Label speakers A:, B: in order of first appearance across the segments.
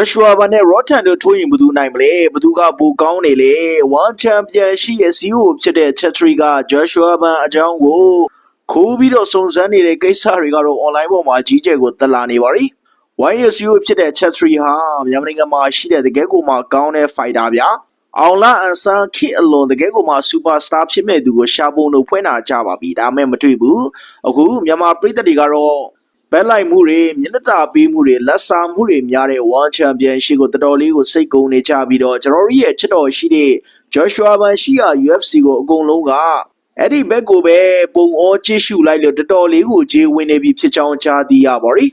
A: Joshua ဘာနဲ့ Rotan တို့ထိုးရင်ဘယ်သူနိုင်မလဲဘယ်သူကပိုကောင်းနေလဲ One Champion ရှိရဲ့ CEO ဖြစ်တဲ့ Chatri က Joshua ဘာအကြောင်းကိုခိုးပြီးတော့စုံစမ်းနေတဲ့ကိစ္စတွေကတော့ online ပေါ်မှာကြီးကျယ်ကိုတက်လာနေပါပြီ YSU ဖြစ်တဲ့ Chatri ဟာမြန်မာနိုင်ငံမှာရှိတဲ့တကယ်ကိုမှကောင်းတဲ့ fighter ဗျာအောင်လာအန်ဆန်ခေအလွန်တကယ်ကိုမှ superstar ဖြစ်မဲ့သူကိုရှာပုံလို့ဖွင့်တာကြပါပြီဒါမဲ့မတွေ့ဘူးအခုမြန်မာပြည်သက်တွေကတော့ ဘက်လိုက်မှုတွေမျက်နှာတာပေးမှုတွေလက်စာမှုတွေများတဲ့ World Championship ကိုတော်တော်လေးကိုစိတ်ကုံနေကြပြီးတော့ကျွန်တော်တို့ရဲ့ချစ်တော်ရှိတဲ့ Joshua Ban ရှိရာ UFC ကိုအကုန်လုံးကအဲ့ဒီဘက်ကိုပဲပုံအောကြည့်ရှုလိုက်လို့တော်တော်လေးကိုခြေဝင်နေပြီဖြစ်ကြောင်းကြားသိရပါရီ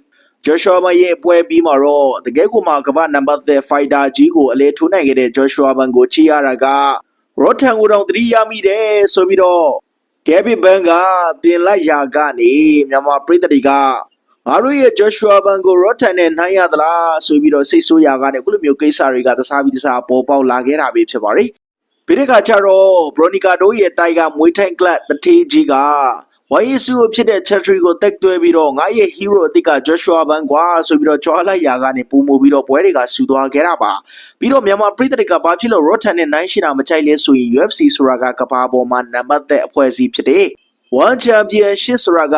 A: Joshua မရဲ့ပွဲပြီးမှာတော့တကယ်ကိုမှကမ္ဘာနံပါတ်3 fighter ကြီးကိုအလဲထိုးနိုင်ခဲ့တဲ့ Joshua Ban ကိုချီရတာက Rotan ကိုတော့သတိရမိတယ်ဆိုပြီးတော့ Gabby Ban ကပြင်လိုက်ရာကနေမြန်မာပြည်သက်တွေက ငါတို့ရဲ့ Joshua Ban ကို Rotan နဲ့နိုင်ရသလားဆိုပြီးတော့စိတ်ဆိုးရာကနေခုလိုမျိုးကိစ္စတွေကတစားပြီးတစားပေါ်ပေါက်လာခဲ့တာပဲဖြစ်ပါတယ်ပြီးတဲ့အခါကျတော့ Bronica တို့ရဲ့တိုင်ကမွေးထိုင်ကလပ်တထေးကြီးက YSU ဖြစ်တဲ့ Chatri ကိုတက်သွဲပြီးတော့ငါရဲ့ hero အသစ်က Joshua Ban ကွာဆိုပြီးတော့ကြွားလိုက်ရာကနေပုံမူပြီးတော့ပွဲတွေကဆူသွားခဲ့တာပါပြီးတော့မြန်မာပြည်သက်ကဘာဖြစ်လို့ Rotan နဲ့နိုင်ရှိတာမကြိုက်လဲဆိုရင် UFC ဆိုတာကကဘာပေါ်မှာနံပါတ်သက်အဖွဲ့အစည်းဖြစ်တဲ့ One Championship ဆိုတာက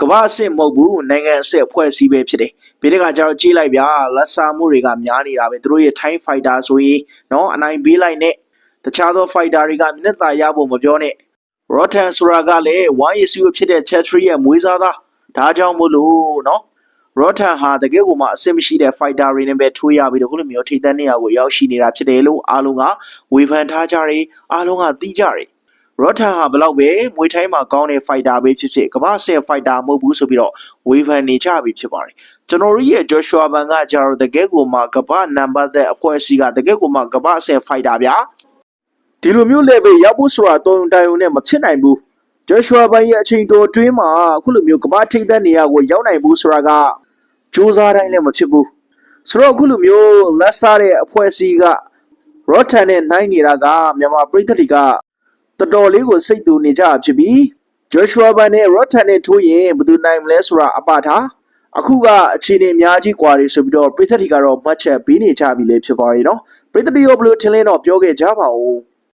A: ကမ္ဘာအဆင့်မဟုတ်ဘူးနိုင်ငံအဆင့်အဖွဲ့အစည်းပဲဖြစ်တယ်ပြီးတဲ့အခါကျတော့ကြီးလိုက်ဗျာလက်စားမှုတွေကများနေတာပဲသူတို့ရဲ့ Time Fighter ဆိုရင်နော်အနိုင်ပေးလိုက်နဲ့တခြားသော fighter တွေကမျက်နှာသာရဖို့မပြောနဲ့ Rotan ဆိုတာကလည်း YSU ဖြစ်တဲ့ Chatri ရဲ့မွေးစားသားဒါကြောင့်မို့လို့နော် Rotan ဟာတကယ်ကိုမှအဆင်မရှိတဲ့ fighter တွေနဲ့ပဲထိုးရပြီးတော့ခုလိုမျိုးထိတ်တန့်နေရကိုရောက်ရှိနေတာဖြစ်တယ်လို့အားလုံးကဝေဖန်ထားကြတယ်အားလုံးကသိကြတယ် Rotan ဟာဘယ်လောက်ပဲမွေထိုင်းမှာကောင်းတဲ့ fighter ပဲဖြစ်ဖြစ်ကမ္ဘာဆယ် fighter မဟုတ်ဘူးဆိုပြီးတော့ဝေဖန်နေကြပြီဖြစ်ပါတယ်ကျွန်တော်တို့ရဲ့ Joshua Ban ကကြတော့တကယ်ကိုမှကမ္ဘာနံပါတ်သက်အဖွဲ့အစည်းကတကယ်ကိုမှကမ္ဘာဆယ် fighter ဗျာဒီလိုမျိုး level ရောက်ဖို့ဆိုတာတုံတိုင်ုံနဲ့မဖြစ်နိုင်ဘူး။ Joshua ဘိုင်ရဲ့အချိန်တိုအတွင်းမှာအခုလိုမျိုးကမ္ဘာထိပ်သတ်နေရကိုရောက်နိုင်ဘူးဆိုတာကစူးစမ်းတိုင်းလည်းမဖြစ်ဘူး။ဆိုတော့အခုလိုမျိုးလက်စားတဲ့အဖွဲ့အစည်းက Rotan နဲ့နိုင်နေတာကမြန်မာပြည်သက်တွေက တော်တော်လေးကိုစိတ်တူနေကြဖြစ်ပြီး Joshua ဘန်နဲ့ Rotten နဲ့ထိုးရင်ဘယ်သူနိုင်မလဲဆိုတာအပထားအခုကအခြေအနေအများကြီးကွာတွေဆိုပြီးတော့ပရိသတ်တွေကတော့မှတ်ချက်ပေးနေကြပြီလေဖြစ်ပါရဲ့နော်ပရိသတ်တွေရောဘယ်လိုထင်လဲတော့ပြောခဲ့ကြပါဦး